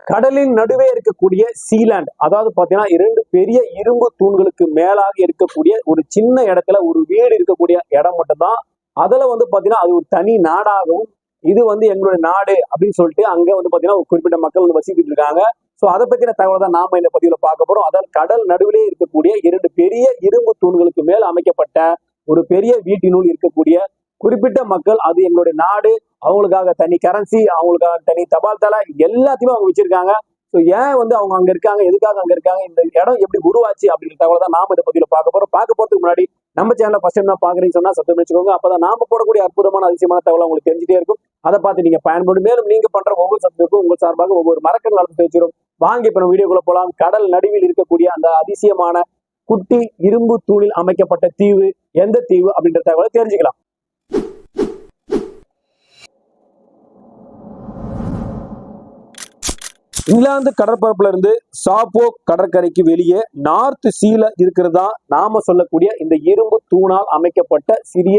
கடலின் நடுவே இருக்கக்கூடிய சீலாண்ட் அதாவது பாத்தீங்கன்னா இரண்டு பெரிய இரும்பு தூண்களுக்கு மேலாக இருக்கக்கூடிய ஒரு சின்ன இடத்துல ஒரு வீடு இருக்கக்கூடிய இடம் மட்டும்தான். அதுல வந்து பாத்தீங்கன்னா அது ஒரு தனி நாடாகவும் இது வந்து எங்களுடைய நாடு அப்படின்னு சொல்லிட்டு அங்க வந்து பாத்தீங்கன்னா ஒரு குறிப்பிட்ட மக்கள் வந்து வசிக்கிட்டு இருக்காங்க. ஸோ அதை பத்தின தகவல் தான் நாம இந்த பதிவில் பார்க்க போறோம். அதாவது கடல் நடுவிலே இருக்கக்கூடிய இரண்டு பெரிய இரும்பு தூண்களுக்கு மேல் அமைக்கப்பட்ட ஒரு பெரிய வீட்டினுள் இருக்கக்கூடிய குறிப்பிட்ட மக்கள் அது எங்களுடைய நாடு அவங்களுக்காக தனி கரன்சி அவங்களுக்காக தனி தபால் தலை எல்லாத்தையுமே அவங்க வச்சிருக்காங்க. ஸோ ஏன் வந்து அவங்க அங்க இருக்காங்க? எதுக்காக அங்க இருக்காங்க? இந்த இடம் எப்படி உருவாச்சு? அப்படின்ற தகவல் தான் நாம இதை பதிவுல பார்க்க போறோம். பார்க்க போறதுக்கு முன்னாடி நம்ம சேனலில் ஃபர்ஸ்ட் டைம் தான் பாக்குறீங்கன்னு சொன்னா சத்தம் வச்சுக்கோங்க அப்பதான் நாம போடக்கூடிய அற்புதமான அதிசயமான தகவல் உங்களுக்கு தெரிஞ்சுட்டே இருக்கும். அதை பார்த்து நீங்க பயன்படும். மேலும் நீங்க பண்ற ஒவ்வொரு சத்தத்துக்கும் உங்கள் சார்பாக ஒவ்வொரு மரக்கன்று வளர்த்து வச்சிரும் வாங்க இப்ப நம்ம வீடியோக்குள்ள போலாம். கடல் நடுவில் இருக்கக்கூடிய அந்த அதிசயமான குட்டி இரும்பு தூணில் அமைக்கப்பட்ட தீவு எந்த தீவு அப்படின்ற தகவலை தெரிஞ்சுக்கலாம். இங்கிலாந்து கடற்பரப்புல இருந்து சாப்போ கடற்கரைக்கு வெளியே நார்த் சீல இருக்கிறதா நாம சொல்லக்கூடிய இந்த இரும்பு தூணால் அமைக்கப்பட்ட சிறிய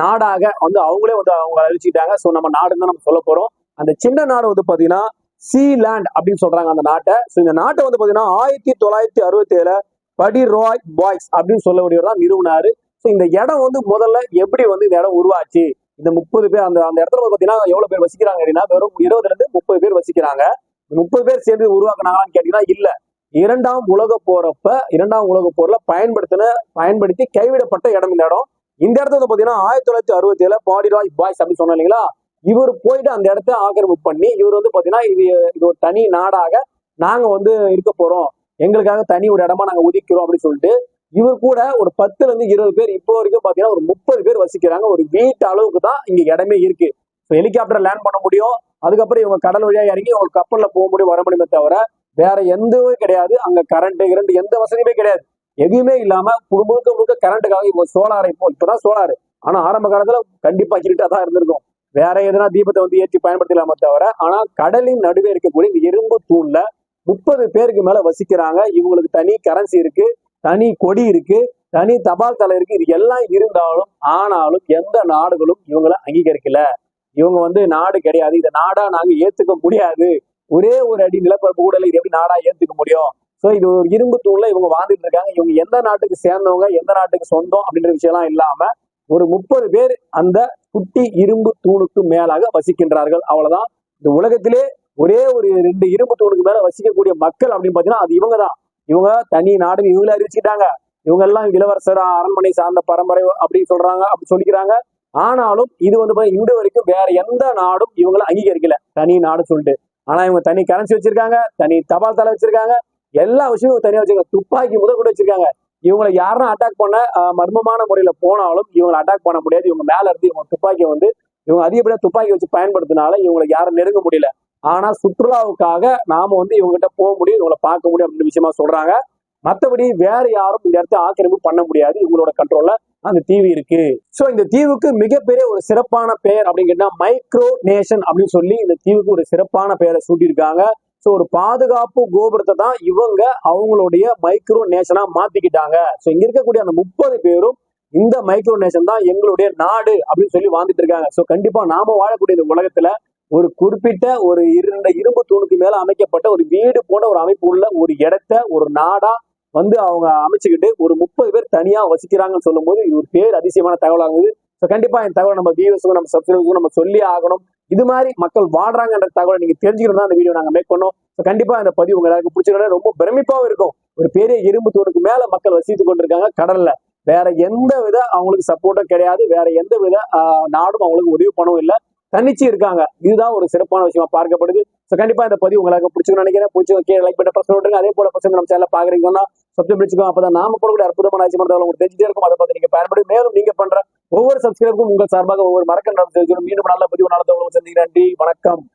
நாடாக வந்து அவங்களே வந்து அவங்க அழிச்சிட்டாங்க ஸோ நம்ம நாடுன்னு தான் நம்ம சொல்ல போறோம். அந்த சின்ன நாடு வந்து பாத்தீங்கன்னா சீலேண்ட் அப்படின்னு சொல்றாங்க அந்த நாட்டை. ஸோ இந்த நாட்டை வந்து பாத்தீங்கன்னா ஆயிரத்தி தொள்ளாயிரத்தி அறுபத்தி ஏழு படி ராய் பாய்ஸ் அப்படின்னு சொல்லக்கூடியவர் தான் நிறுவனாரு. ஸோ இந்த இடம் வந்து முதல்ல எப்படி வந்து இந்த இடம் உருவாச்சு? இந்த முப்பது பேர் அந்த அந்த இடத்துல வந்து பாத்தீங்கன்னா எவ்வளவு பேர் வசிக்கிறாங்க அப்படின்னா வெறும் இருபதுல இருந்து முப்பது பேர் வசிக்கிறாங்க. முப்பது பேர் சேர்ந்து உருவாக்குனாங்களான்னு கேட்டீங்கன்னா இல்ல. இரண்டாம் உலக போறப்ப இரண்டாம் உலக போர்ல பயன்படுத்தின பயன்படுத்தி கைவிடப்பட்ட இடம் இந்த இடம். இந்த இடத்துல வந்து பாத்தீங்கன்னா ஆயிரத்தி தொள்ளாயிரத்தி அறுபத்தி ஏழுல பாடிராய் பாய்ஸ் அப்படின்னு சொன்னோம் இல்லைங்களா? இவர் போயிட்டு அந்த இடத்த ஆக்கிரமிப்பு பண்ணி இவர் வந்து பாத்தீங்கன்னா இது இது ஒரு தனி நாடாக நாங்க வந்து இருக்க போறோம். எங்களுக்காக தனி ஒரு இடமா நாங்க ஒதுக்கிறோம் அப்படின்னு சொல்லிட்டு இவர் கூட ஒரு பத்துல இருந்து இருபது பேர் இப்போ வரைக்கும் பாத்தீங்கன்னா ஒரு முப்பது பேர் வசிக்கிறாங்க. ஒரு வீட்டு அளவுக்கு தான் இங்க இடமே இருக்கு. இப்போ ஹெலிகாப்டர் லேண்ட் பண்ண முடியும். அதுக்கப்புறம் இவங்க கடல் வழியா இறங்கி இவங்க கப்பல்ல போக முடியும் வர முடியுமே தவிர வேற எந்தவே கிடையாது. அங்க கரண்ட் இரண்டு எந்த வசதியுமே கிடையாது. எதுவுமே இல்லாம குடும்பத்துக்கு முழுக்க முழுக்க கரண்ட்டுக்காக இப்போ சோலார் இப்போ இப்பதான் சோலார் ஆனா ஆரம்ப காலத்துல கண்டிப்பா இருட்டா தான் இருந்திருக்கும். வேற எதுனா தீபத்தை வந்து ஏற்றி பயன்படுத்தலாமே தவிர ஆனா கடலின் நடுவே இருக்கக்கூடிய இந்த இரும்பு தூண்ல முப்பது பேருக்கு மேல வசிக்கிறாங்க. இவங்களுக்கு தனி கரன்சி இருக்கு தனி கொடி இருக்கு தனி தபால் தலை இருக்கு. இது எல்லாம் இருந்தாலும் ஆனாலும் எந்த நாடுகளும் இவங்களை அங்கீகரிக்கல. இவங்க வந்து நாடு கிடையாது. இதை நாடா நாங்க ஏத்துக்க முடியாது. ஒரே ஒரு அடி நிலப்பரப்பு கூட இது எப்படி நாடா ஏத்துக்க முடியும்? சோ இது ஒரு இரும்பு தூண்ல இவங்க வாழ்ந்துட்டு இருக்காங்க. இவங்க எந்த நாட்டுக்கு சேர்ந்தவங்க எந்த நாட்டுக்கு சொந்தம் அப்படின்ற விஷயம்லாம் இல்லாம ஒரு முப்பது பேர் அந்த குட்டி இரும்பு தூணுக்கு மேலாக வசிக்கின்றார்கள். அவ்வளவுதான். இந்த உலகத்திலே ஒரே ஒரு ரெண்டு இரும்பு தூணுக்கு மேல வசிக்கக்கூடிய மக்கள் அப்படின்னு பாத்தீங்கன்னா அது இவங்க தான். இவங்க தனி நாடுன்னு இவங்களே அறிவிச்சுட்டாங்க இவங்க எல்லாம் இளவரசர் அரண்மனை சார்ந்த பரம்பரை அப்படின்னு சொல்றாங்க அப்படி சொல்லிக்கிறாங்க. ஆனாலும் இது வந்து பார்த்தீங்கன்னா இன்று வரைக்கும் வேற எந்த நாடும் இவங்களை அங்கீகரிக்கல. தனி நாடு சொல்லிட்டு. ஆனா இவங்க தனி கரன்சி வச்சிருக்காங்க தனி தபால் தலை வச்சிருக்காங்க எல்லா விஷயமும் தனியாக தனியா வச்சிருக்காங்க. துப்பாக்கி முதல் கூட வச்சிருக்காங்க. இவங்களை யாருன்னா அட்டாக் பண்ண மர்மமான முறையில போனாலும் இவங்களை அட்டாக் பண்ண முடியாது. இவங்க மேல இருந்து இவங்க துப்பாக்கியை வந்து இவங்க அதிகப்படியா துப்பாக்கி வச்சு பயன்படுத்தினால இவங்களை யாரும் நெருங்க முடியல. ஆனா சுற்றுலாவுக்காக நாம வந்து இவங்க கிட்ட போக முடியும் இவங்களை பார்க்க முடியும் அப்படின்னு விஷயமா சொல்றாங்க. மற்றபடி வேற யாரும் இந்த இடத்த ஆக்கிரமிப்பு பண்ண முடியாது. இவங்களோட கண்ட்ரோல்ல அந்த தீவு இருக்கு. ஸோ இந்த தீவுக்கு மிகப்பெரிய ஒரு சிறப்பான பெயர் அப்படின்னு கேட்டா மைக்ரோ நேஷன் அப்படின்னு சொல்லி இந்த தீவுக்கு ஒரு சிறப்பான பெயரை சூட்டியிருக்காங்க. ஸோ ஒரு பாதுகாப்பு கோபுரத்தை தான் இவங்க அவங்களுடைய மைக்ரோ நேஷனா மாத்திக்கிட்டாங்க. ஸோ இங்க இருக்கக்கூடிய அந்த முப்பது பேரும் இந்த மைக்ரோ நேஷன் தான் எங்களுடைய நாடு அப்படின்னு சொல்லி வாழ்ந்துட்டு இருக்காங்க. ஸோ கண்டிப்பா நாம வாழக்கூடிய இந்த உலகத்துல ஒரு குறிப்பிட்ட ஒரு இரண்டு இரும்பு தூணுக்கு மேல அமைக்கப்பட்ட ஒரு வீடு போன்ற ஒரு அமைப்பு உள்ள ஒரு இடத்த ஒரு நாடா வந்து அவங்க அமைச்சுக்கிட்டு ஒரு முப்பது பேர் தனியா வசிக்கிறாங்கன்னு சொல்லும்போது இது ஒரு பேர் அதிசயமான தகவலாகுது ஸோ கண்டிப்பா இந்த தகவல் நம்ம வியூவர்ஸுக்கும் நம்ம சப்ஸ்கிரைபருக்கும் நம்ம சொல்லி ஆகணும். இது மாதிரி மக்கள் வாழ்றாங்கன்ற தகவலை நீங்க தெரிஞ்சுக்கணும் தான் இந்த வீடியோ நாங்க மேக் பண்ணோம். ஸோ கண்டிப்பா இந்த பதிவு உங்க எல்லாருக்கும் பிடிச்சிருந்தா ரொம்ப பிரமிப்பாவும் இருக்கும். ஒரு பெரிய இரும்பு தூணுக்கு மேல மக்கள் வசித்து கொண்டிருக்காங்க கடல்ல. வேற எந்த வித அவங்களுக்கு சப்போர்ட்டும் கிடையாது. வேற எந்த வித நாடும் அவங்களுக்கு உதவி பண்ணவும் இல்லை. தனிச்சு இருக்காங்க. இதுதான் ஒரு சிறப்பான விஷயமா பார்க்கப்படுது. ஸோ கண்டிப்பா இந்த பதிவு உங்களுக்கு பிடிச்சிருக்கும்னு நினைக்கிறேன். பிடிச்சி லைக் பண்ண பிரச்சனை விட்டுருங்க அதே போல பசங்க நம்ம சேனல் பாக்குறீங்கன்னா சப்ஸ்கிரைப் வச்சுக்கோங்க அப்பதான் நாம போடக்கூடிய அற்புதமான ஆட்சி மரத்தை உங்களுக்கு தெரிஞ்சுட்டே இருக்கும். அதை பார்த்து நீங்க பயன்படும் மேலும் நீங்க பண்ற ஒவ்வொரு சப்ஸ்கிரைபுக்கும் உங்கள் சார்பாக ஒவ்வொரு மறக்க நடந்து மீண்டும் நல்ல பதிவு நல்ல தகவலும் சந்திக்கிறேன் நன்றி வணக்கம்.